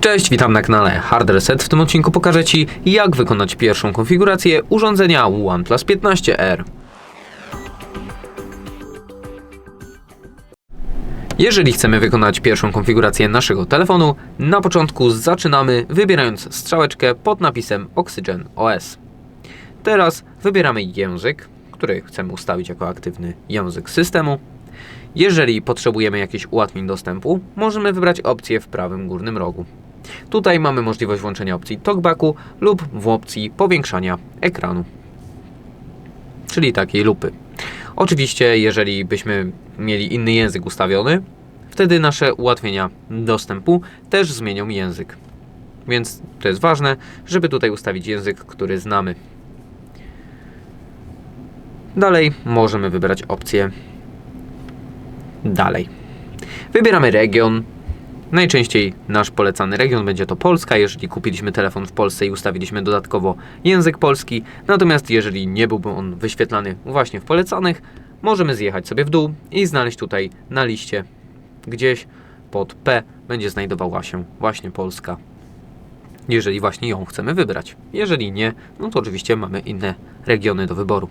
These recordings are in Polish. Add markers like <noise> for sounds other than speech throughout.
Cześć, witam na kanale Hard Reset. W tym odcinku pokażę Ci, jak wykonać pierwszą konfigurację urządzenia OnePlus 15R. Jeżeli chcemy wykonać pierwszą konfigurację naszego telefonu, na początku zaczynamy wybierając strzałeczkę pod napisem Oxygen OS. Teraz wybieramy język, który chcemy ustawić jako aktywny język systemu. Jeżeli potrzebujemy jakichś ułatwień dostępu, możemy wybrać opcję w prawym górnym rogu. Tutaj mamy możliwość włączenia opcji talkbacku lub w opcji powiększania ekranu, czyli takiej lupy. Oczywiście, jeżeli byśmy mieli inny język ustawiony, wtedy nasze ułatwienia dostępu też zmienią język. Więc to jest ważne, żeby tutaj ustawić język, który znamy. Dalej możemy wybrać opcję dalej. Wybieramy region. Najczęściej nasz polecany region będzie to Polska, jeżeli kupiliśmy telefon w Polsce i ustawiliśmy dodatkowo język polski. Natomiast jeżeli nie byłby on wyświetlany właśnie w polecanych, możemy zjechać sobie w dół i znaleźć tutaj na liście gdzieś pod P będzie znajdowała się właśnie Polska. Jeżeli właśnie ją chcemy wybrać. Jeżeli nie, no to oczywiście mamy inne regiony do wyboru.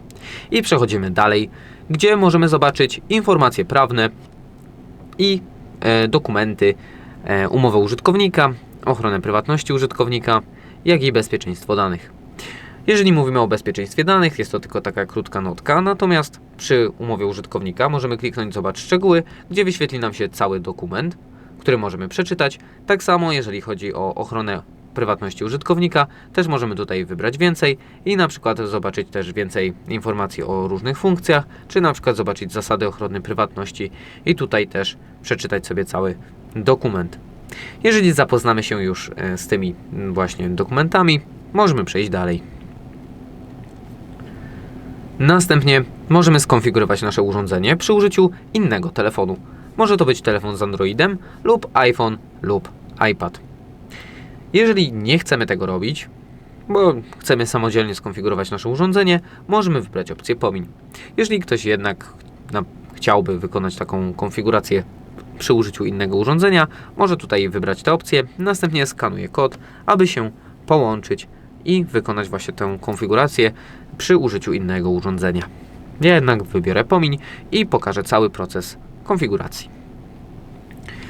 I przechodzimy dalej, gdzie możemy zobaczyć informacje prawne i e, dokumenty, umowę użytkownika, ochronę prywatności użytkownika, jak i bezpieczeństwo danych. Jeżeli mówimy o bezpieczeństwie danych, jest to tylko taka krótka notka, natomiast przy umowie użytkownika możemy kliknąć Zobacz szczegóły, gdzie wyświetli nam się cały dokument, który możemy przeczytać. Tak samo jeżeli chodzi o ochronę prywatności użytkownika, też możemy tutaj wybrać więcej i na przykład zobaczyć też więcej informacji o różnych funkcjach, czy na przykład zobaczyć zasady ochrony prywatności i tutaj też przeczytać sobie cały dokument. Jeżeli zapoznamy się już e, z tymi właśnie dokumentami, możemy przejść dalej. Następnie możemy skonfigurować nasze urządzenie przy użyciu innego telefonu. Może to być telefon z Androidem lub iPhone lub iPad. Jeżeli nie chcemy tego robić, bo chcemy samodzielnie skonfigurować nasze urządzenie, możemy wybrać opcję pomiń. Jeżeli ktoś jednak na, chciałby wykonać taką konfigurację przy użyciu innego urządzenia, może tutaj wybrać tę opcję, następnie skanuje kod, aby się połączyć i wykonać właśnie tę konfigurację przy użyciu innego urządzenia. Ja jednak wybiorę pomiń i pokażę cały proces konfiguracji.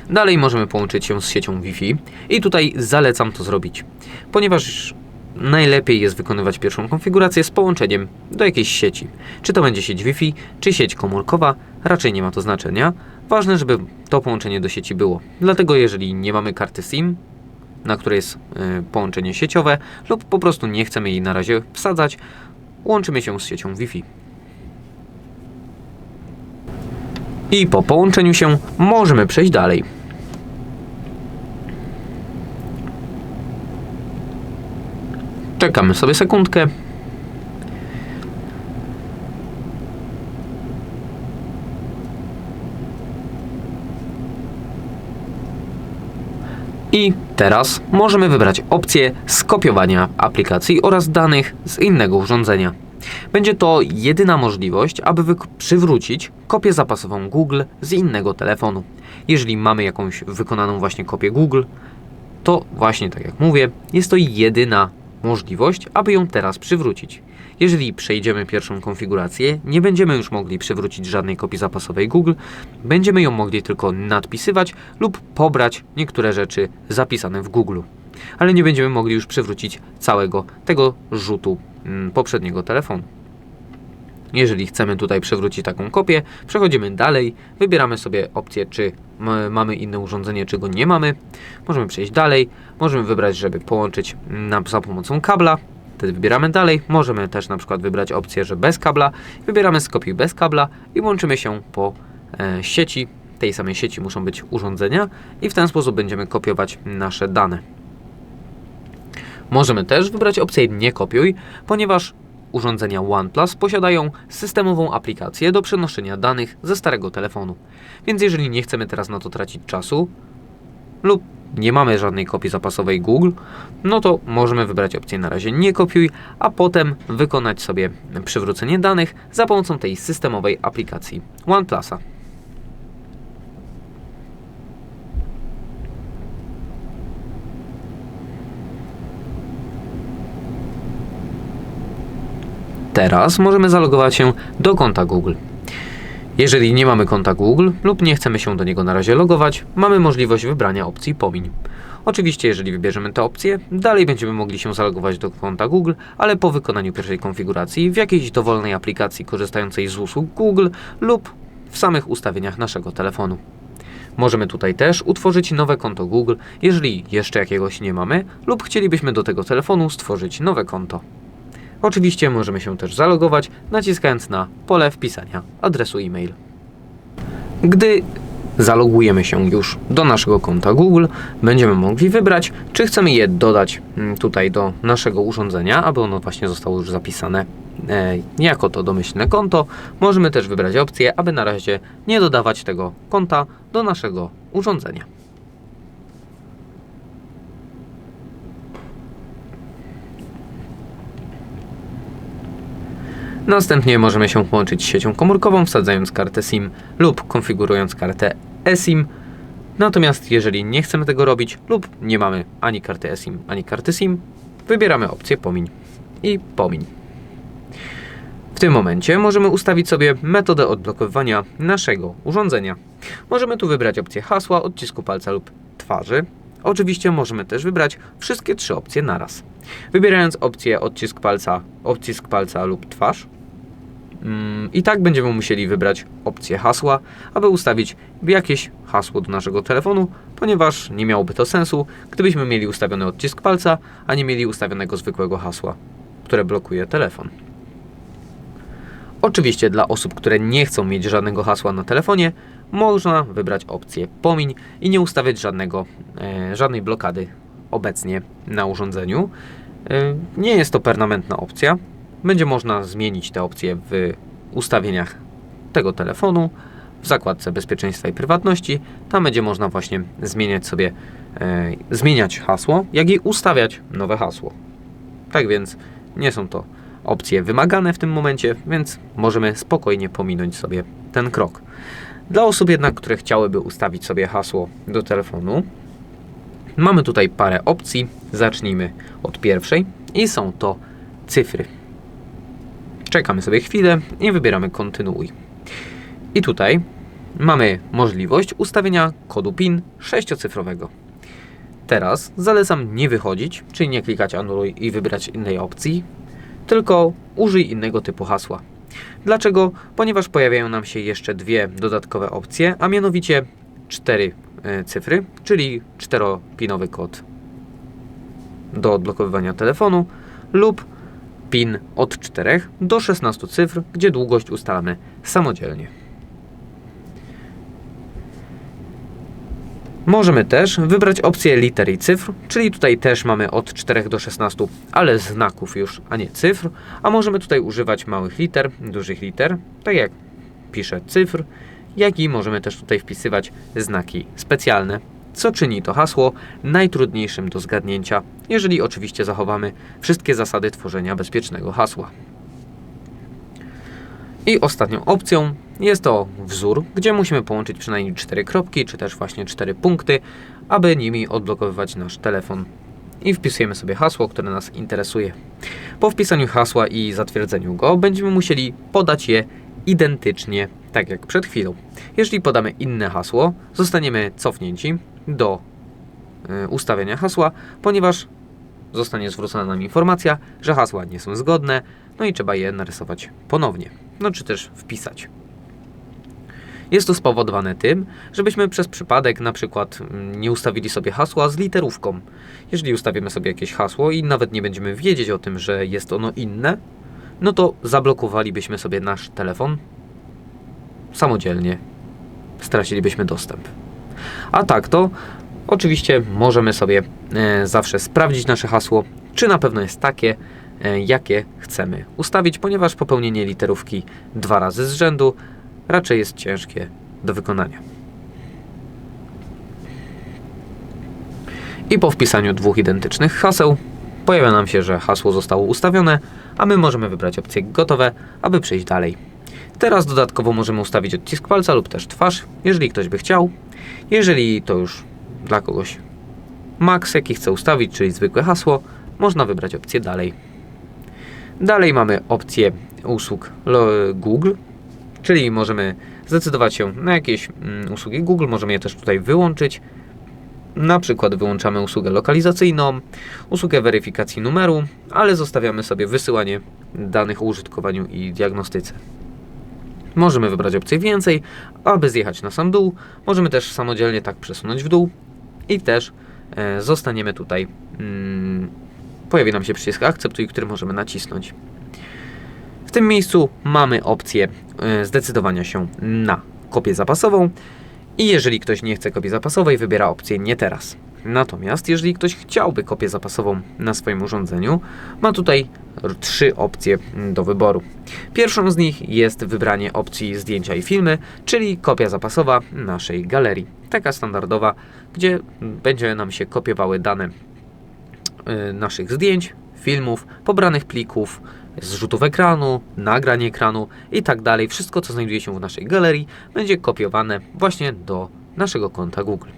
Dalej możemy połączyć się z siecią Wi-Fi i tutaj zalecam to zrobić, ponieważ najlepiej jest wykonywać pierwszą konfigurację z połączeniem do jakiejś sieci. Czy to będzie sieć Wi-Fi, czy sieć komórkowa, raczej nie ma to znaczenia. Ważne, żeby to połączenie do sieci było. Dlatego jeżeli nie mamy karty SIM, na której jest y, połączenie sieciowe, lub po prostu nie chcemy jej na razie wsadzać, łączymy się z siecią Wi-Fi. I po połączeniu się możemy przejść dalej. Czekamy sobie sekundkę. I teraz możemy wybrać opcję skopiowania aplikacji oraz danych z innego urządzenia. Będzie to jedyna możliwość, aby przywrócić kopię zapasową Google z innego telefonu. Jeżeli mamy jakąś wykonaną właśnie kopię Google, to właśnie tak jak mówię, jest to jedyna możliwość, aby ją teraz przywrócić. Jeżeli przejdziemy pierwszą konfigurację, nie będziemy już mogli przywrócić żadnej kopii zapasowej Google, będziemy ją mogli tylko nadpisywać lub pobrać niektóre rzeczy zapisane w Google. Ale nie będziemy mogli już przywrócić całego tego rzutu mm, poprzedniego telefonu. Jeżeli chcemy tutaj przywrócić taką kopię, przechodzimy dalej, wybieramy sobie opcję, czy mamy inne urządzenie, czy go nie mamy. Możemy przejść dalej, możemy wybrać, żeby połączyć na, za pomocą kabla. Wtedy wybieramy dalej. Możemy też na przykład wybrać opcję, że bez kabla. Wybieramy skopiuj bez kabla i łączymy się po e, sieci. Tej samej sieci muszą być urządzenia i w ten sposób będziemy kopiować nasze dane. Możemy też wybrać opcję nie kopiuj, ponieważ urządzenia OnePlus posiadają systemową aplikację do przenoszenia danych ze starego telefonu. Więc jeżeli nie chcemy teraz na to tracić czasu lub nie mamy żadnej kopii zapasowej Google, no to możemy wybrać opcję na razie nie kopiuj, a potem wykonać sobie przywrócenie danych za pomocą tej systemowej aplikacji OnePlusa. Teraz możemy zalogować się do konta Google. Jeżeli nie mamy konta Google lub nie chcemy się do niego na razie logować, mamy możliwość wybrania opcji Pomiń. Oczywiście, jeżeli wybierzemy tę opcję, dalej będziemy mogli się zalogować do konta Google, ale po wykonaniu pierwszej konfiguracji w jakiejś dowolnej aplikacji korzystającej z usług Google lub w samych ustawieniach naszego telefonu. Możemy tutaj też utworzyć nowe konto Google, jeżeli jeszcze jakiegoś nie mamy, lub chcielibyśmy do tego telefonu stworzyć nowe konto. Oczywiście możemy się też zalogować, naciskając na pole wpisania adresu e-mail. Gdy zalogujemy się już do naszego konta Google, będziemy mogli wybrać, czy chcemy je dodać mm, tutaj do naszego urządzenia, aby ono właśnie zostało już zapisane e, jako to domyślne konto. Możemy też wybrać opcję, aby na razie nie dodawać tego konta do naszego urządzenia. Następnie możemy się połączyć z siecią komórkową, wsadzając kartę SIM lub konfigurując kartę eSIM. Natomiast jeżeli nie chcemy tego robić lub nie mamy ani karty eSIM, ani karty SIM, wybieramy opcję pomiń i pomiń. W tym momencie możemy ustawić sobie metodę odblokowywania naszego urządzenia. Możemy tu wybrać opcję hasła, odcisku palca lub twarzy. Oczywiście możemy też wybrać wszystkie trzy opcje naraz. Wybierając opcję odcisk palca, odcisk palca lub twarz, I tak będziemy musieli wybrać opcję hasła, aby ustawić jakieś hasło do naszego telefonu, ponieważ nie miałoby to sensu, gdybyśmy mieli ustawiony odcisk palca, a nie mieli ustawionego zwykłego hasła, które blokuje telefon. Oczywiście dla osób, które nie chcą mieć żadnego hasła na telefonie, można wybrać opcję pomiń i nie ustawiać żadnego, e, żadnej blokady obecnie na urządzeniu. E, nie jest to permanentna opcja, będzie można zmienić te opcje w ustawieniach tego telefonu, w zakładce bezpieczeństwa i prywatności. Tam będzie można właśnie zmieniać sobie, e, zmieniać hasło, jak i ustawiać nowe hasło. Tak więc nie są to opcje wymagane w tym momencie, więc możemy spokojnie pominąć sobie ten krok. Dla osób jednak, które chciałyby ustawić sobie hasło do telefonu, mamy tutaj parę opcji. Zacznijmy od pierwszej i są to cyfry. Czekamy sobie chwilę i wybieramy kontynuuj. I tutaj mamy możliwość ustawienia kodu PIN sześciocyfrowego. Teraz zalecam nie wychodzić, czyli nie klikać anuluj i wybrać innej opcji, tylko użyj innego typu hasła. Dlaczego? Ponieważ pojawiają nam się jeszcze dwie dodatkowe opcje, a mianowicie cztery e, cyfry, czyli czteropinowy kod do odblokowywania telefonu lub PIN od 4 do 16 cyfr, gdzie długość ustalamy samodzielnie. Możemy też wybrać opcję liter i cyfr, czyli tutaj też mamy od 4 do 16, ale znaków już, a nie cyfr, a możemy tutaj używać małych liter, dużych liter, tak jak piszę cyfr, jak i możemy też tutaj wpisywać znaki specjalne, co czyni to hasło najtrudniejszym do zgadnięcia, jeżeli oczywiście zachowamy wszystkie zasady tworzenia bezpiecznego hasła. I ostatnią opcją jest to wzór, gdzie musimy połączyć przynajmniej cztery kropki, czy też właśnie cztery punkty, aby nimi odblokowywać nasz telefon. I wpisujemy sobie hasło, które nas interesuje. Po wpisaniu hasła i zatwierdzeniu go będziemy musieli podać je identycznie, tak jak przed chwilą. Jeżeli podamy inne hasło, zostaniemy cofnięci do y, ustawienia hasła, ponieważ zostanie zwrócona nam informacja, że hasła nie są zgodne, no i trzeba je narysować ponownie, no czy też wpisać. Jest to spowodowane tym, żebyśmy przez przypadek na przykład mm, nie ustawili sobie hasła z literówką. Jeżeli ustawimy sobie jakieś hasło i nawet nie będziemy wiedzieć o tym, że jest ono inne, no to zablokowalibyśmy sobie nasz telefon samodzielnie. Stracilibyśmy dostęp. A tak to oczywiście możemy sobie e, zawsze sprawdzić nasze hasło, czy na pewno jest takie, e, jakie chcemy ustawić, ponieważ popełnienie literówki dwa razy z rzędu raczej jest ciężkie do wykonania. I po wpisaniu dwóch identycznych haseł pojawia nam się, że hasło zostało ustawione, a my możemy wybrać opcję gotowe, aby przejść dalej. Teraz dodatkowo możemy ustawić odcisk palca lub też twarz, jeżeli ktoś by chciał. Jeżeli to już dla kogoś max, jaki chce ustawić, czyli zwykłe hasło, można wybrać opcję dalej. Dalej mamy opcję usług Google, czyli możemy zdecydować się na jakieś mm, usługi Google, możemy je też tutaj wyłączyć. Na przykład wyłączamy usługę lokalizacyjną, usługę weryfikacji numeru, ale zostawiamy sobie wysyłanie danych o użytkowaniu i diagnostyce. Możemy wybrać opcję więcej, aby zjechać na sam dół. Możemy też samodzielnie tak przesunąć w dół i też e, zostaniemy tutaj. Mm, pojawi nam się przycisk akceptuj, który możemy nacisnąć. W tym miejscu mamy opcję e, zdecydowania się na kopię zapasową i jeżeli ktoś nie chce kopii zapasowej, wybiera opcję nie teraz. Natomiast jeżeli ktoś chciałby kopię zapasową na swoim urządzeniu, ma tutaj trzy opcje mm, do wyboru. Pierwszą z nich jest wybranie opcji zdjęcia i filmy, czyli kopia zapasowa naszej galerii. Taka standardowa, gdzie będzie nam się kopiowały dane y, naszych zdjęć, filmów, pobranych plików, zrzutów ekranu, nagrań ekranu i tak dalej. Wszystko, co znajduje się w naszej galerii, będzie kopiowane właśnie do naszego konta Google.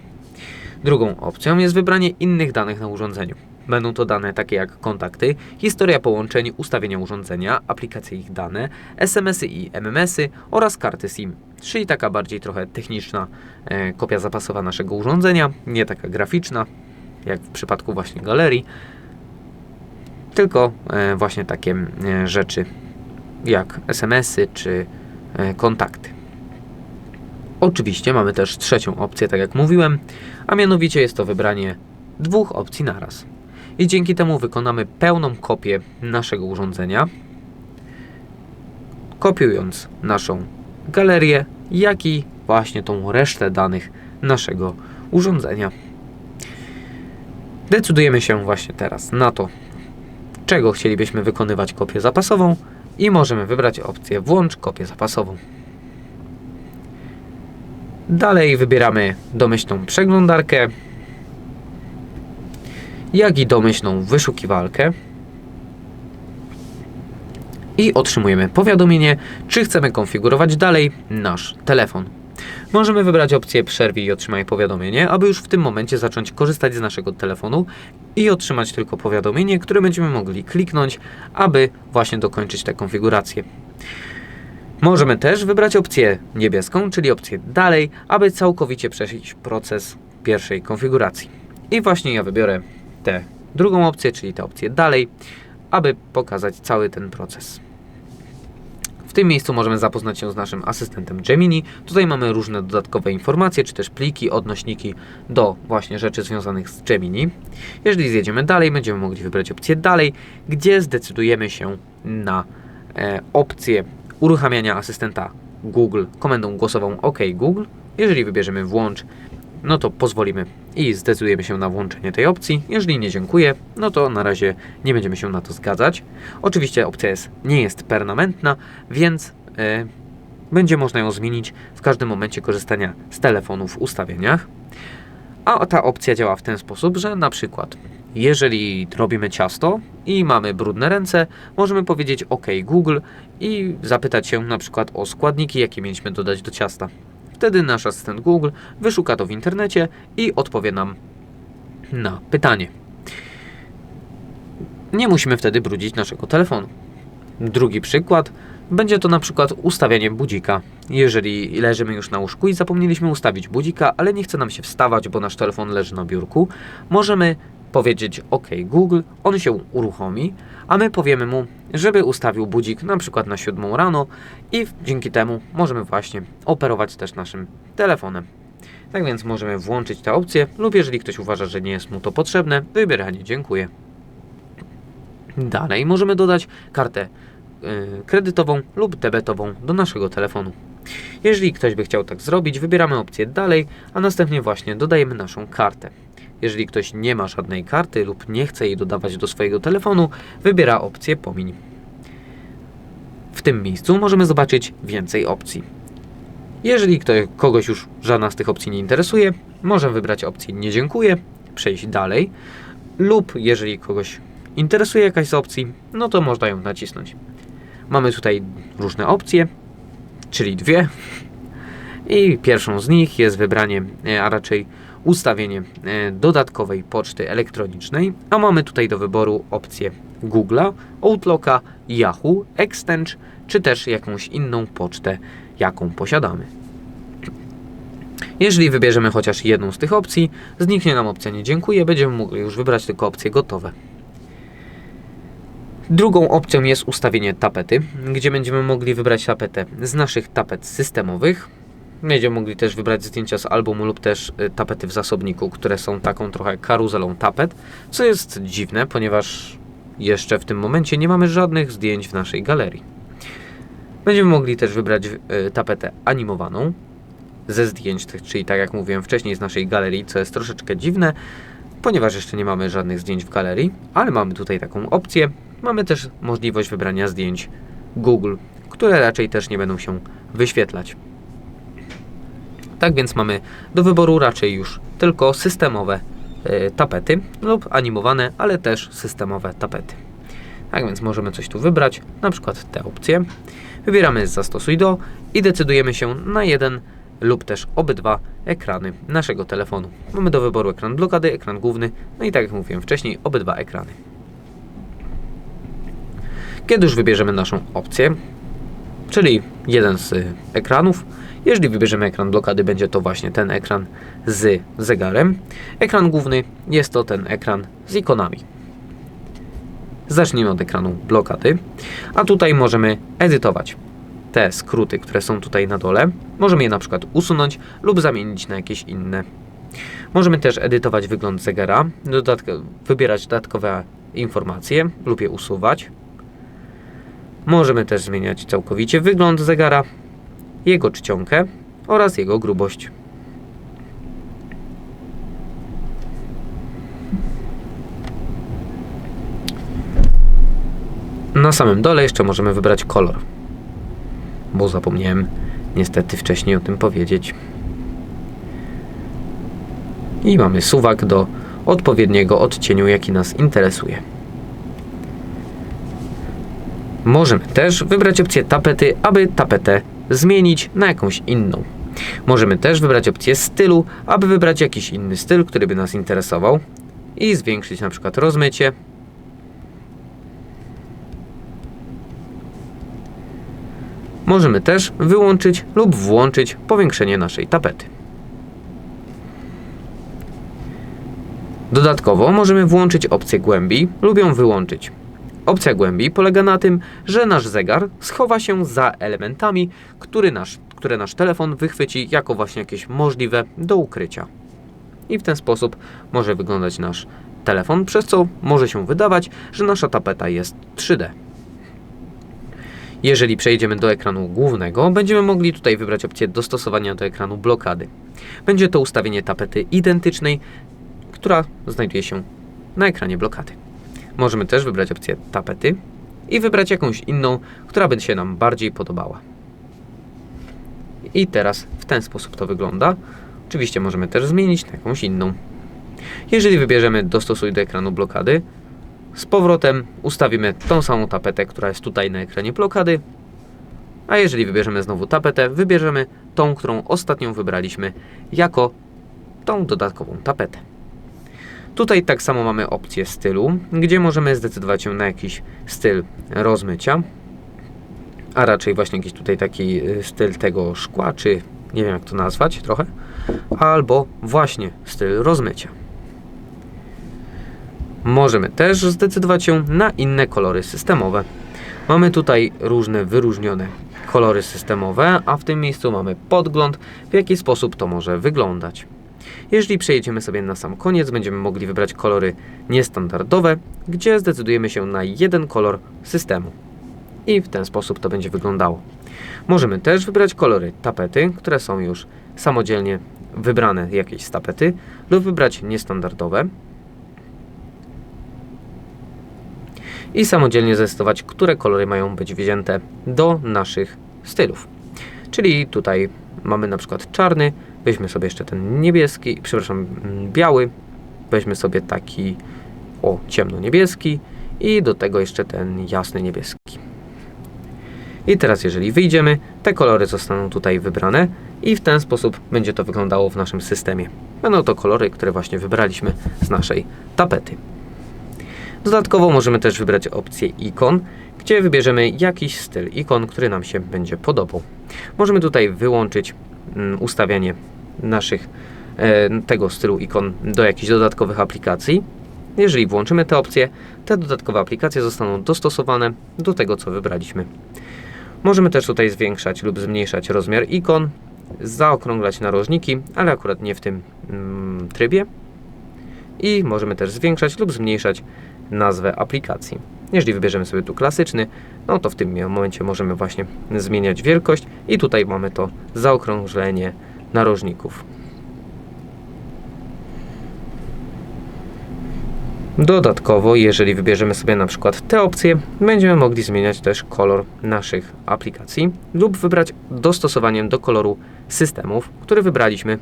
Drugą opcją jest wybranie innych danych na urządzeniu. Będą to dane takie jak kontakty, historia połączeń, ustawienia urządzenia, aplikacje ich dane, SMS-y i MMS-y oraz karty SIM. Czyli taka bardziej trochę techniczna e, kopia zapasowa naszego urządzenia, nie taka graficzna, jak w przypadku właśnie galerii, tylko e, właśnie takie e, rzeczy jak SMS-y czy e, kontakty. Oczywiście mamy też trzecią opcję, tak jak mówiłem, a mianowicie jest to wybranie dwóch opcji naraz. I dzięki temu wykonamy pełną kopię naszego urządzenia, kopiując naszą galerię, jak i właśnie tą resztę danych naszego urządzenia. Decydujemy się właśnie teraz na to, czego chcielibyśmy wykonywać kopię zapasową i możemy wybrać opcję włącz kopię zapasową. Dalej wybieramy domyślną przeglądarkę, jak i domyślną wyszukiwalkę i otrzymujemy powiadomienie, czy chcemy konfigurować dalej nasz telefon. Możemy wybrać opcję przerwij i otrzymaj powiadomienie, aby już w tym momencie zacząć korzystać z naszego telefonu i otrzymać tylko powiadomienie, które będziemy mogli kliknąć, aby właśnie dokończyć tę konfigurację. Możemy też wybrać opcję niebieską, czyli opcję dalej, aby całkowicie przejść proces pierwszej konfiguracji. I właśnie ja wybiorę tę drugą opcję, czyli tę opcję dalej, aby pokazać cały ten proces. W tym miejscu możemy zapoznać się z naszym asystentem Gemini. Tutaj mamy różne dodatkowe informacje, czy też pliki, odnośniki do właśnie rzeczy związanych z Gemini. Jeżeli zjedziemy dalej, będziemy mogli wybrać opcję dalej, gdzie zdecydujemy się na e, opcję uruchamiania asystenta Google komendą głosową OK Google. Jeżeli wybierzemy włącz, no to pozwolimy i zdecydujemy się na włączenie tej opcji. Jeżeli nie dziękuję, no to na razie nie będziemy się na to zgadzać. Oczywiście opcja jest, nie jest permanentna, więc e, będzie można ją zmienić w każdym momencie korzystania z telefonu w ustawieniach. A ta opcja działa w ten sposób, że na przykład jeżeli robimy ciasto i mamy brudne ręce, możemy powiedzieć OK Google i zapytać się na przykład o składniki, jakie mieliśmy dodać do ciasta. Wtedy nasz asystent Google wyszuka to w internecie i odpowie nam na pytanie. Nie musimy wtedy brudzić naszego telefonu. Drugi przykład będzie to na przykład ustawianie budzika. Jeżeli leżymy już na łóżku i zapomnieliśmy ustawić budzika, ale nie chce nam się wstawać, bo nasz telefon leży na biurku, możemy powiedzieć OK Google, on się uruchomi, a my powiemy mu, żeby ustawił budzik na przykład na 7 rano i dzięki temu możemy właśnie operować też naszym telefonem. Tak więc możemy włączyć tę opcję lub jeżeli ktoś uważa, że nie jest mu to potrzebne, wybieranie dziękuję. Dalej możemy dodać kartę y, kredytową lub debetową do naszego telefonu. Jeżeli ktoś by chciał tak zrobić, wybieramy opcję dalej, a następnie właśnie dodajemy naszą kartę. Jeżeli ktoś nie ma żadnej karty lub nie chce jej dodawać do swojego telefonu, wybiera opcję pomiń. W tym miejscu możemy zobaczyć więcej opcji. Jeżeli kto, kogoś już żadna z tych opcji nie interesuje, może wybrać opcję nie dziękuję, przejść dalej, lub jeżeli kogoś interesuje jakaś z opcji, no to można ją nacisnąć. Mamy tutaj różne opcje, czyli dwie. I pierwszą z nich jest wybranie, e, a raczej ustawienie e, dodatkowej poczty elektronicznej, a mamy tutaj do wyboru opcję Google'a, Outlooka, Yahoo, Exchange czy też jakąś inną pocztę, jaką posiadamy. Jeżeli wybierzemy chociaż jedną z tych opcji, zniknie nam opcja nie dziękuję, będziemy mogli już wybrać tylko opcje gotowe. Drugą opcją jest ustawienie tapety, gdzie będziemy mogli wybrać tapetę z naszych tapet systemowych. Będziemy mogli też wybrać zdjęcia z albumu lub też y, tapety w zasobniku, które są taką trochę karuzelą tapet, co jest dziwne, ponieważ jeszcze w tym momencie nie mamy żadnych zdjęć w naszej galerii. Będziemy mogli też wybrać y, tapetę animowaną ze zdjęć, tych- czyli tak jak mówiłem wcześniej z naszej galerii, co jest troszeczkę dziwne, ponieważ jeszcze nie mamy żadnych zdjęć w galerii, ale mamy tutaj taką opcję. Mamy też możliwość wybrania zdjęć Google, które raczej też nie będą się wyświetlać. Tak więc mamy do wyboru raczej już tylko systemowe e, tapety lub animowane, ale też systemowe tapety. Tak więc możemy coś tu wybrać, na przykład te opcje. Wybieramy zastosuj do i decydujemy się na jeden lub też obydwa ekrany naszego telefonu. Mamy do wyboru ekran blokady, ekran główny, no i tak jak mówiłem wcześniej, obydwa ekrany. Kiedy już wybierzemy naszą opcję, czyli jeden z ekranów, jeżeli wybierzemy ekran blokady, będzie to właśnie ten ekran z zegarem. Ekran główny jest to ten ekran z ikonami. Zacznijmy od ekranu blokady, a tutaj możemy edytować te skróty, które są tutaj na dole. Możemy je na przykład usunąć lub zamienić na jakieś inne. Możemy też edytować wygląd zegara, dodatk- wybierać dodatkowe informacje lub je usuwać. Możemy też zmieniać całkowicie wygląd zegara, jego czcionkę oraz jego grubość. Na samym dole jeszcze możemy wybrać kolor, bo zapomniałem niestety wcześniej o tym powiedzieć. I mamy suwak do odpowiedniego odcieniu, jaki nas interesuje. Możemy też wybrać opcję tapety, aby tapetę zmienić na jakąś inną. Możemy też wybrać opcję stylu, aby wybrać jakiś inny styl, który by nas interesował i zwiększyć na przykład rozmycie. Możemy też wyłączyć lub włączyć powiększenie naszej tapety. Dodatkowo możemy włączyć opcję głębi lub ją wyłączyć. Opcja głębi polega na tym, że nasz zegar schowa się za elementami, który nasz, które nasz telefon wychwyci jako właśnie jakieś możliwe do ukrycia. I w ten sposób może wyglądać nasz telefon, przez co może się wydawać, że nasza tapeta jest 3D. Jeżeli przejdziemy do ekranu głównego, będziemy mogli tutaj wybrać opcję dostosowania do ekranu blokady. Będzie to ustawienie tapety identycznej, która znajduje się na ekranie blokady. Możemy też wybrać opcję tapety i wybrać jakąś inną, która by się nam bardziej podobała. I teraz w ten sposób to wygląda. Oczywiście możemy też zmienić na jakąś inną. Jeżeli wybierzemy dostosuj do ekranu blokady, z powrotem ustawimy tą samą tapetę, która jest tutaj na ekranie blokady. A jeżeli wybierzemy znowu tapetę, wybierzemy tą, którą ostatnio wybraliśmy jako tą dodatkową tapetę. Tutaj tak samo mamy opcję stylu, gdzie możemy zdecydować się na jakiś styl rozmycia, a raczej właśnie jakiś tutaj taki y, styl tego szkła, czy nie wiem jak to nazwać trochę, albo właśnie styl rozmycia. Możemy też zdecydować się na inne kolory systemowe. Mamy tutaj różne wyróżnione kolory systemowe, a w tym miejscu mamy podgląd, w jaki sposób to może wyglądać. Jeżeli przejedziemy sobie na sam koniec, będziemy mogli wybrać kolory niestandardowe, gdzie zdecydujemy się na jeden kolor systemu. I w ten sposób to będzie wyglądało. Możemy też wybrać kolory tapety, które są już samodzielnie wybrane jakieś z tapety, lub wybrać niestandardowe. I samodzielnie zdecydować, które kolory mają być wzięte do naszych stylów. Czyli tutaj mamy na przykład czarny, weźmy sobie jeszcze ten niebieski, przepraszam, mm, biały, weźmy sobie taki o ciemno-niebieski i do tego jeszcze ten jasny niebieski. I teraz jeżeli wyjdziemy, te kolory zostaną tutaj wybrane i w ten sposób będzie to wyglądało w naszym systemie. Będą to kolory, które właśnie wybraliśmy z naszej tapety. Dodatkowo możemy też wybrać opcję ikon, gdzie wybierzemy jakiś styl ikon, który nam się będzie podobał. Możemy tutaj wyłączyć mm, ustawianie naszych e, tego stylu ikon do jakichś dodatkowych aplikacji. Jeżeli włączymy te opcje, te dodatkowe aplikacje zostaną dostosowane do tego, co wybraliśmy. Możemy też tutaj zwiększać lub zmniejszać rozmiar ikon, zaokrąglać narożniki, ale akurat nie w tym mm, trybie. I możemy też zwiększać lub zmniejszać nazwę aplikacji. Jeżeli wybierzemy sobie tu klasyczny, no to w tym momencie możemy właśnie zmieniać wielkość i tutaj mamy to zaokrążlenie narożników. Dodatkowo, jeżeli wybierzemy sobie na przykład te opcje, będziemy mogli zmieniać też kolor naszych aplikacji lub wybrać dostosowaniem do koloru systemów, który wybraliśmy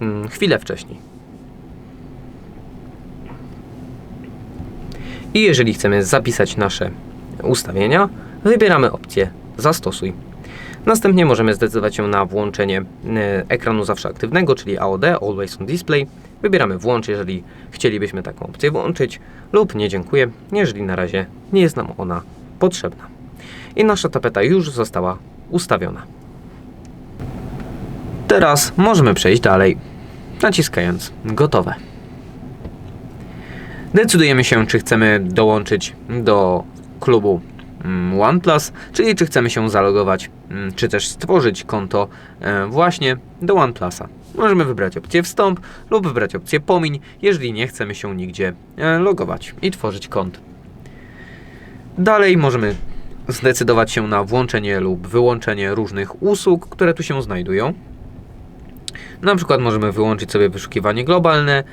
mm, chwilę wcześniej. I jeżeli chcemy zapisać nasze ustawienia, wybieramy opcję Zastosuj. Następnie możemy zdecydować się na włączenie e, ekranu zawsze aktywnego, czyli AOD, Always on Display. Wybieramy włącz, jeżeli chcielibyśmy taką opcję włączyć, lub nie dziękuję, jeżeli na razie nie jest nam ona potrzebna. I nasza tapeta już została ustawiona. Teraz możemy przejść dalej, naciskając gotowe. Decydujemy się, czy chcemy dołączyć do klubu mm, OnePlus, czyli czy chcemy się zalogować, mm, czy też stworzyć konto e, właśnie do OnePlusa. Możemy wybrać opcję wstąp lub wybrać opcję pomiń, jeżeli nie chcemy się nigdzie e, logować i tworzyć kont. Dalej możemy zdecydować się na włączenie lub wyłączenie różnych usług, które tu się znajdują. Na przykład możemy wyłączyć sobie wyszukiwanie globalne,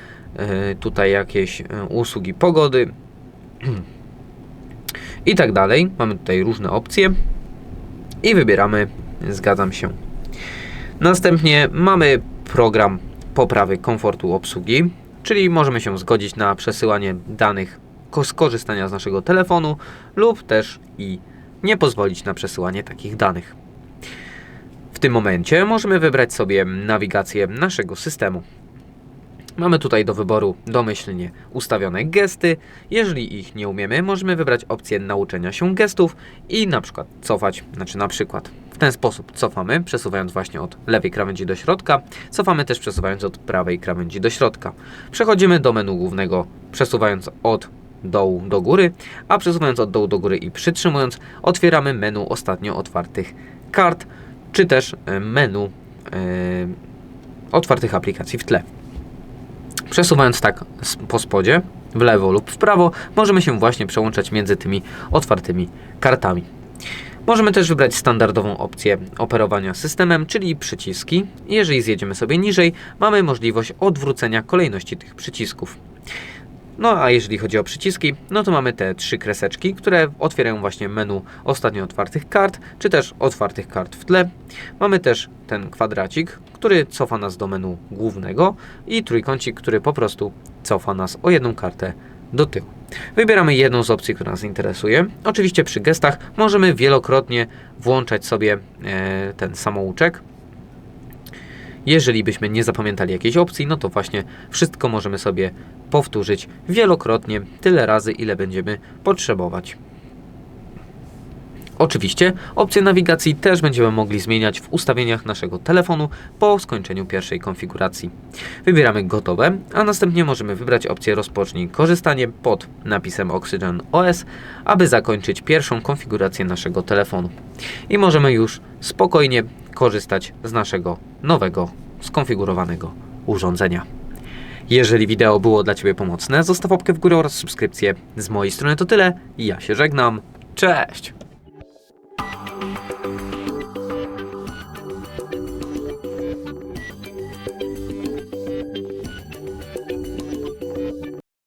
tutaj jakieś e, usługi pogody <clears throat> i tak dalej. Mamy tutaj różne opcje i wybieramy zgadzam się. Następnie mamy program poprawy komfortu obsługi, czyli możemy się zgodzić na przesyłanie danych z korzystania z naszego telefonu lub też i nie pozwolić na przesyłanie takich danych. W tym momencie możemy wybrać sobie nawigację naszego systemu. Mamy tutaj do wyboru domyślnie ustawione gesty. Jeżeli ich nie umiemy, możemy wybrać opcję nauczenia się gestów i na przykład cofać, znaczy na przykład w ten sposób cofamy, przesuwając właśnie od lewej krawędzi do środka, cofamy też przesuwając od prawej krawędzi do środka. Przechodzimy do menu głównego, przesuwając od dołu do góry, a przesuwając od dołu do góry i przytrzymując, otwieramy menu ostatnio otwartych kart, czy też e, menu yy, otwartych aplikacji w tle. Przesuwając tak po spodzie, w lewo lub w prawo, możemy się właśnie przełączać między tymi otwartymi kartami. Możemy też wybrać standardową opcję operowania systemem, czyli przyciski. Jeżeli zjedziemy sobie niżej, mamy możliwość odwrócenia kolejności tych przycisków. No a jeżeli chodzi o przyciski, no to mamy te trzy kreseczki, które otwierają właśnie menu ostatnio otwartych kart, czy też otwartych kart w tle. Mamy też ten kwadracik, który cofa nas do menu głównego i trójkącik, który po prostu cofa nas o jedną kartę do tyłu. Wybieramy jedną z opcji, która nas interesuje. Oczywiście przy gestach możemy wielokrotnie włączać sobie e, ten samouczek, jeżeli byśmy nie zapamiętali jakiejś opcji, no to właśnie wszystko możemy sobie powtórzyć wielokrotnie, tyle razy, ile będziemy potrzebować. Oczywiście opcje nawigacji też będziemy mogli zmieniać w ustawieniach naszego telefonu po skończeniu pierwszej konfiguracji. Wybieramy gotowe, a następnie możemy wybrać opcję rozpocznij korzystanie pod napisem Oxygen OS, aby zakończyć pierwszą konfigurację naszego telefonu. I możemy już spokojnie korzystać z naszego nowego, skonfigurowanego urządzenia. Jeżeli wideo było dla Ciebie pomocne, zostaw łapkę w górę oraz subskrypcję. Z mojej strony to tyle. Ja się żegnam. Cześć!